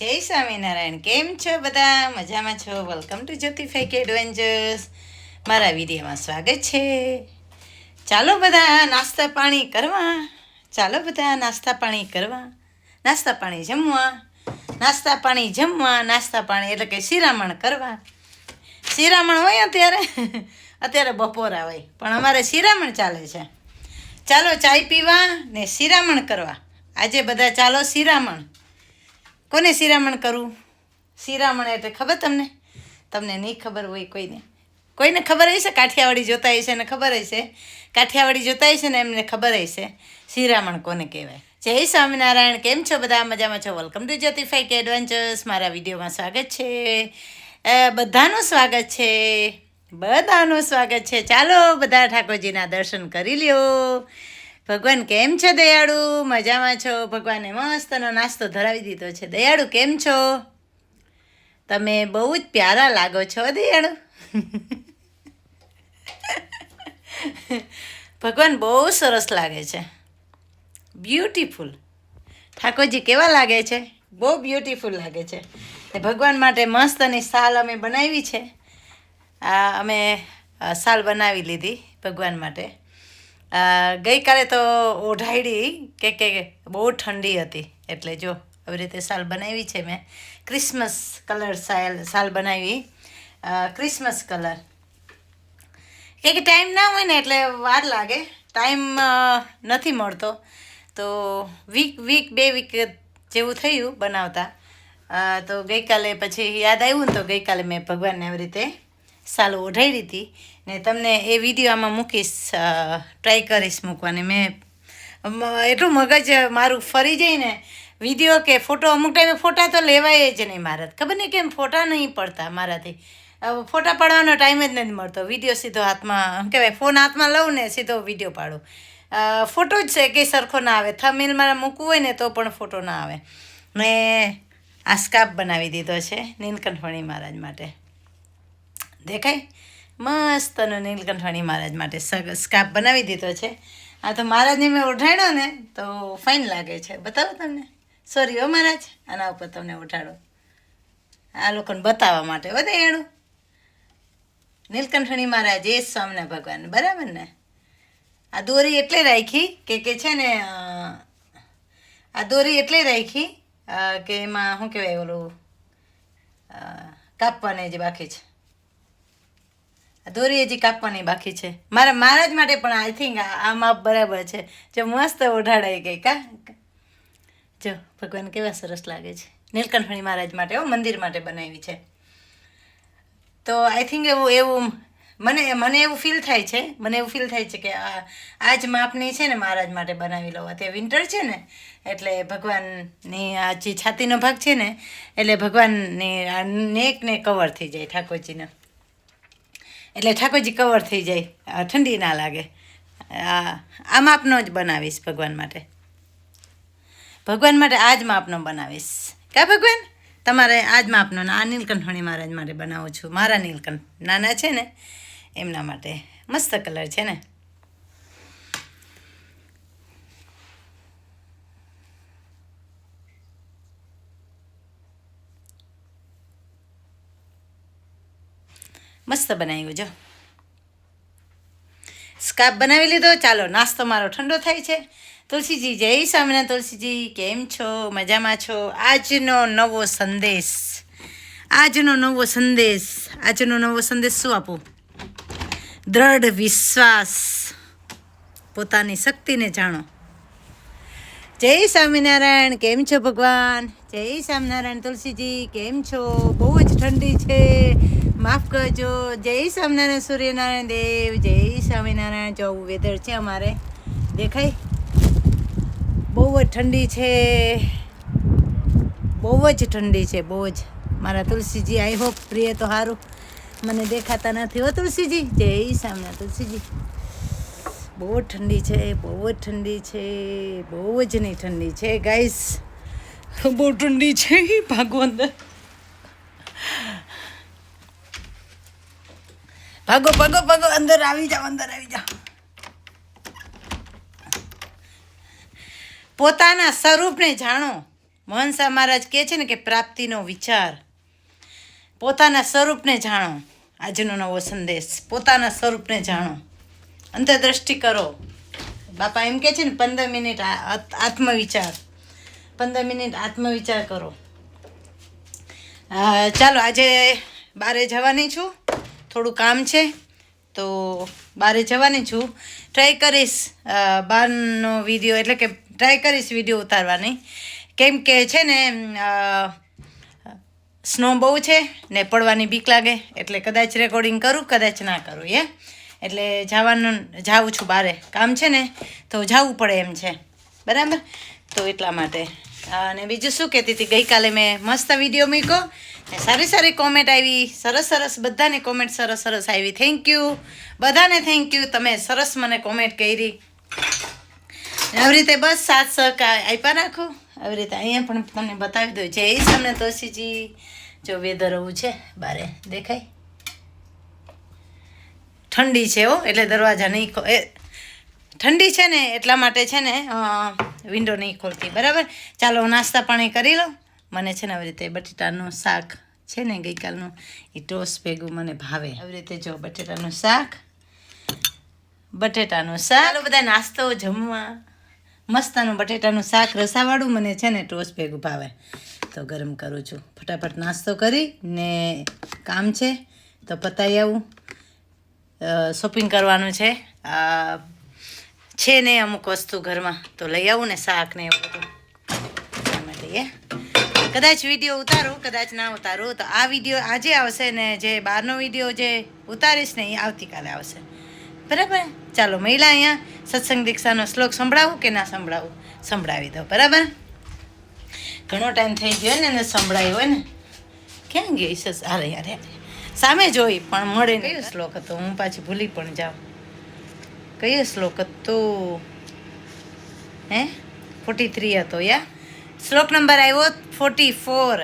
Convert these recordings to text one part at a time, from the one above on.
જય સ્વામિનારાયણ. કેમ છો બધા? મજામાં છો? વેલકમ ટુ જ્યોતિફાઈક એડવેન્ચર્સ મારા વિડીયોમાં સ્વાગત છે. ચાલો બધા નાસ્તા પાણી કરવા. ચાલો બધા નાસ્તા પાણી કરવા. નાસ્તા પાણી જમવા. નાસ્તા પાણી જમવા, નાસ્તા પાણી એટલે કે શિરામણ કરવા. શિરામણ હોય અત્યારે? અત્યારે બપોરા હોય પણ અમારે શિરામણ ચાલે છે. ચાલો ચાય પીવા ને શિરામણ કરવા. આજે બધા ચાલો શિરામણ. કોને શિરામણ કરવું શિરામણ એટલે ખબર તમને? તમને નહીં ખબર હોય કોઈને. કોઈને ખબર હશે કાઠિયાવાડી જોતા હશે ને ખબર હશે કાઠિયાવાડી જોતા હશે ને એમને ખબર હશે શિરામણ કોને કહેવાય? જય સ્વામિનારાયણ, કેમ છો બધા? મજામાં છો? વેલકમ ટુ કે એડવેન્ચર્સ મારા વિડીયોમાં સ્વાગત છે. બધાનું સ્વાગત છે. બધાનું સ્વાગત છે. ચાલો બધા ઠાકોરજીના દર્શન કરી લ્યો. ભગવાન કેમ છો દયાળુ? મજામાં છો? ભગવાને મસ્તનો નાસ્તો ધરાવી દીધો છે. દયાળુ, કેમ છો? તમે બહુ જ પ્યારા લાગો છો, દયાળુ. ભગવાન બહુ સરસ લાગે છે. બ્યુટીફુલ ઠાકોરજી, કેવા લાગે છે? બહુ બ્યુટીફુલ લાગે છે. ભગવાન માટે મસ્તની સાલ અમે બનાવી છે. આ અમે સાલ બનાવી લીધી ભગવાન માટે. ગઈકાલે તો ઓઢાયડી કે કે બહુ ઠંડી હતી. એટલે જો, આવી રીતે સાલ બનાવી છે મેં. ક્રિસમસ કલર સાલ સાલ બનાવી. Christmas colour. કે ટાઈમ ના હોય ને એટલે વાર લાગે. ટાઈમ નથી મળતો. તો વીક વીક, બે વીક જેવું થયું બનાવતા. તો ગઈકાલે પછી યાદ આવ્યું ને તો ગઈકાલે મેં ભગવાનને આવી રીતે સાલ ઓઢાઈ હતી. ને તમને એ વીડિયો આમાં મૂકીશ ટ્રાય કરીશ મૂકવાની. મેં એટલું મગજ મારું ફરી જાય ને, વીડિયો કે ફોટો, અમુક ટાઈમે ફોટા તો લેવાય જ નહીં મારા ખબર નહીં કેમ ફોટા નહીં પડતા મારાથી. ફોટા પાડવાનો ટાઈમ જ નથી મળતો. વીડિયો સીધો હાથમાં કહેવાય, ફોન હાથમાં લઉં ને સીધો વીડિયો પાડું. ફોટો જ છે કે સરખો ના આવે. થમીલમાં મૂકવું હોય ને તો પણ ફોટો ના આવે. ને આ સ્કાપ બનાવી દીધો છે નીલકંઠવણી મહારાજ માટે. દેખાય? મસ્તનો નીલકંઠવાણી મહારાજ માટે સ્કાર્ફ બનાવી દીધો છે. આ તો મહારાજને મેં ઓઢાડ્યો ને, તો ફાઇન લાગે છે. બતાવો તમને. સોરી હો મહારાજ, આના ઉપર તમને ઉઠાડો. આ લોકોને બતાવવા માટે બધે એનું નીલકંઠણી મહારાજ, એ સ્વામિના ભગવાન. બરાબર ને? આ દોરી એટલે રાખી કે કે છે ને આ દોરી એટલે રાખી કે એમાં શું કહેવાય ઓલું કાપવાને જે બાકી છે. દોરી હજી કાપવાની બાકી છે. મારા મારા જ માટે પણ આઈ થિંક આ માપ બરાબર છે. જો મસ્ત ઓઢાડાઈ ગઈ કા? જો, ભગવાન કેવા સરસ લાગે છે. નીલકંઠણી મહારાજ માટે હો, મંદિર માટે બનાવી છે. તો આઈ થિંક એવું એવું મને મને એવું ફીલ થાય છે. મને એવું ફીલ થાય છે કે આ આ જ માપની છે ને મહારાજ માટે બનાવી લઉં અત્યારે વિન્ટર છે ને, એટલે ભગવાનની આ જે છાતીનો ભાગ છે ને, એટલે ભગવાનની આ નેક ને કવર થઈ જાય ઠાકોરજીને. એટલે ઠાકોરજી કવર થઈ જાય. ઠંડી ના લાગે. આ માપનો જ બનાવીશ ભગવાન માટે. ભગવાન માટે આ જ માપનો બનાવીશ. કા ભગવાન? તમારે આ જ માપનો, આ નીલકંઠણી મહારાજ માટે બનાવું છું. મારા નીલકંઠ. નાના છે ને, એમના માટે. મસ્ત કલર છે ને? મસ્ત બનાવ્યું જો. સ્કાપ બનાવી લીધો, ચાલો નાસ્તો મારો ઠંડો થાય છે. તુલસીજી, જય સ્વામિનારાયણ તુલસીજી, કેમ છો? મજામાં છો? આજનો નવો સંદેશ. આજનો નવો સંદેશ. આજનો નવો સંદેશ શું આપો? દ્રઢ વિશ્વાસ. પોતાની શક્તિને જાણો. જય સ્વામિનારાયણ, કેમ છો ભગવાન? જય સ્વામિનારાયણ તુલસીજી, કેમ છો? બહુ જ ઠંડી છે. માફ કરજો. જય સ્વામિનારાયણ સૂર્યનારાયણ દેવ, જય સ્વામિનારાયણ જો વેધર છે અમારે. દેખાય? બહુ જ ઠંડી છે. બહુ જ ઠંડી છે, બહુ જ. મારા તુલસીજી આઈ હોપ પ્રિય તો સારું મને દેખાતા નથી હો તુલસીજી. જય સામના તુલસીજી. બહુ ઠંડી છે, બહુ જ ઠંડી છે, બહુ જ નહીં ઠંડી છે ગાઈસ બહુ ઠંડી છે ભાગો ભાગો ભાગો ભાગો, અંદર આવી જાઓ, અંદર આવી જાઓ. પોતાના સ્વરૂપને જાણો. મહનસા મહારાજ કહે છે ને કે પ્રાપ્તિનો વિચાર. પોતાના સ્વરૂપને જાણો. આજનો નવો સંદેશ. પોતાના સ્વરૂપને જાણો. અંતરદ્રષ્ટિ કરો. બાપા એમ કહે છે ને, પંદર મિનિટ આત્મવિચાર. પંદર મિનિટ આત્મવિચાર કરો. ચાલો, આજે બારે જવાની છું. થોડું કામ છે, તો બારે જવાની છું. ટ્રાય કરીશ બહારનો વીડિયો એટલે કે ટ્રાય કરીશ વીડિયો ઉતારવાની. કેમ કે છે ને સ્નો બહુ છે, ને પડવાની બીક લાગે, એટલે કદાચ રેકોર્ડિંગ કરું, કદાચ ના કરું એ એટલે જવાનું જાઉં છું બારે. કામ છે ને, તો જવું પડે એમ છે. બરાબર? તો એટલા માટે. અને બીજું શું કહેતી હતી? ગઈકાલે મેં મસ્ત વીડિયો મૂક્યો. સારી સારી કોમેન્ટ આવી. સરસ સરસ, બધાને કોમેન્ટ સરસ સરસ આવી. થેન્ક યુ બધાને થેન્ક યુ તમે સરસ મને કોમેન્ટ કરી. આવી રીતે બસ સાત સહકાર આપ્યા રાખો. આવી રીતે અહીંયા પણ તમને બતાવી દઉં. જય તમને તોશીજી. જો વેધર એવું છે, બારે દેખાય. ઠંડી છે હો, એટલે દરવાજા નહીં ખો એ ઠંડી છે ને એટલા માટે છે ને વિન્ડો નહીં ખોલતી. બરાબર? ચાલો નાસ્તા પાણી કરી લો. મને છે ને આવી રીતે બટેટાનું શાક છે ને ગઈકાલનું એ ટોસ ભેગું મને ભાવે. આવી રીતે જો બટેટાનું શાક બટેટાનું શાક. બધા નાસ્તો જમવા. મસ્તાનું બટેટાનું શાક રસાવાળું મને છે ને ટોસ ભેગું ભાવે. તો ગરમ કરું છું. ફટાફટ નાસ્તો કરી ને કામ છે તો પતાવી આવું. શોપિંગ કરવાનું છે. છે ને અમુક વસ્તુ ઘરમાં. તો લઈ આવું ને શાક ને એવું બધું. માટે એ કદાચ વીડિયો ઉતારો, કદાચ ના ઉતારું, તો આ વીડિયો આજે આવશે ને જે બહારનો વીડિયો જે ઉતારીશ ને એ આવતીકાલે આવશે. બરાબર? ચાલો, મહિલા અહીંયા સત્સંગ દીક્ષાનો શ્લોક સંભળાવું કે ના સંભળાવું? સંભળાવી દો, બરાબર? ઘણો ટાઈમ થઈ ગયો ને એને સંભળાયું હોય ને. ક્યાં ગઈ સસ અરે અરે અરે સામે જોઈ, પણ મળે ને કયો શ્લોક હતો? હું પાછી ભૂલી પણ જાઉં. કયો શ્લોક હતો? હે? ફોર્ટી થ્રી હતો, યા? શ્લોક નંબર આવ્યો ફોર્ટી ફોર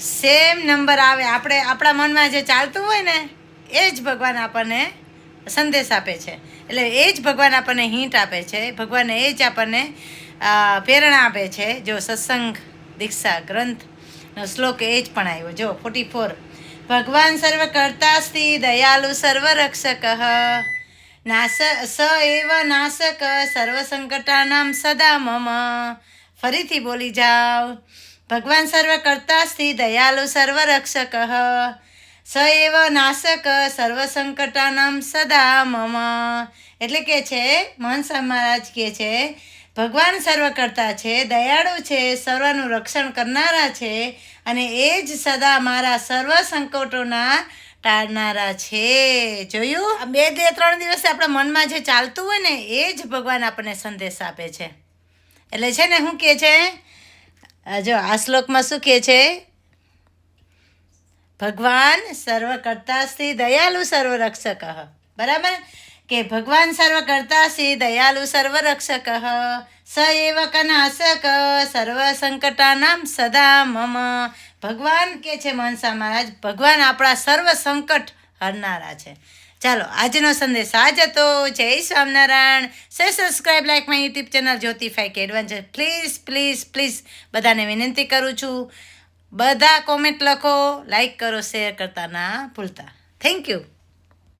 સેમ નંબર આવે. આપણે આપણા મનમાં જે ચાલતું હોય ને, એ જ ભગવાન આપણને સંદેશ આપે છે. એટલે એ જ ભગવાન આપણને હિંટ આપે છે. ભગવાન એ જ આપણને પ્રેરણા આપે છે. જો સત્સંગ, દીક્ષા ગ્રંથનો શ્લોક એ જ પણ આવ્યો જો ફોર્ટી ફોર ભગવાન સર્વ કર્તાસ્તિ દયાલુ સર્વ રક્ષક. નાશ સ એવ નાશક સર્વ સંકટાનામ સદા મમ. ફરીથી બોલી જાઓ. ભગવાન સર્વ કર્તાસ્તિ દયાલુ સર્વ રક્ષક. સ એવ નાશક, સર્વ સંકટાનામ સદા મમ. એટલે કે છે મહનસા મહારાજ કહે છે, ભગવાન સર્વ કરતા છે, દયાળુ છે, સર્વનું રક્ષણ કરનારા છે, અને એ જ સદા મારા સર્વ સંકટોના ટાળનારા છે. જોયું? બે બે ત્રણ દિવસે આપણા મનમાં જે ચાલતું હોય ને, એ જ ભગવાન આપણને સંદેશ આપે છે. એટલે છે ને શું કહે છે? જો, આ શ્લોકમાં શું કહે છે? ભગવાન સર્વ શ્રી દયાલુ સર્વ રક્ષક બરાબર? કે ભગવાન સર્વ શ્રી દયાલુ સર્વ રક્ષક સ એવ કનાશક સર્વ સંકટાનામ સદા મમ. ભગવાન કે છે મનસા મહારાજ? ભગવાન આપણા સર્વ સંકટ હરનારા છે. ચાલો, આજનો સંદેશ આજ હતો. Jai Swaminarayan. Say subscribe like my YouTube channel Jyoti ફાઈક adventure. Please please please બધાને વિનંતી કરું છું. બધા કોમેન્ટ લખો લાઈક કરો, શેર કરતા ના ભૂલતા. Thank you.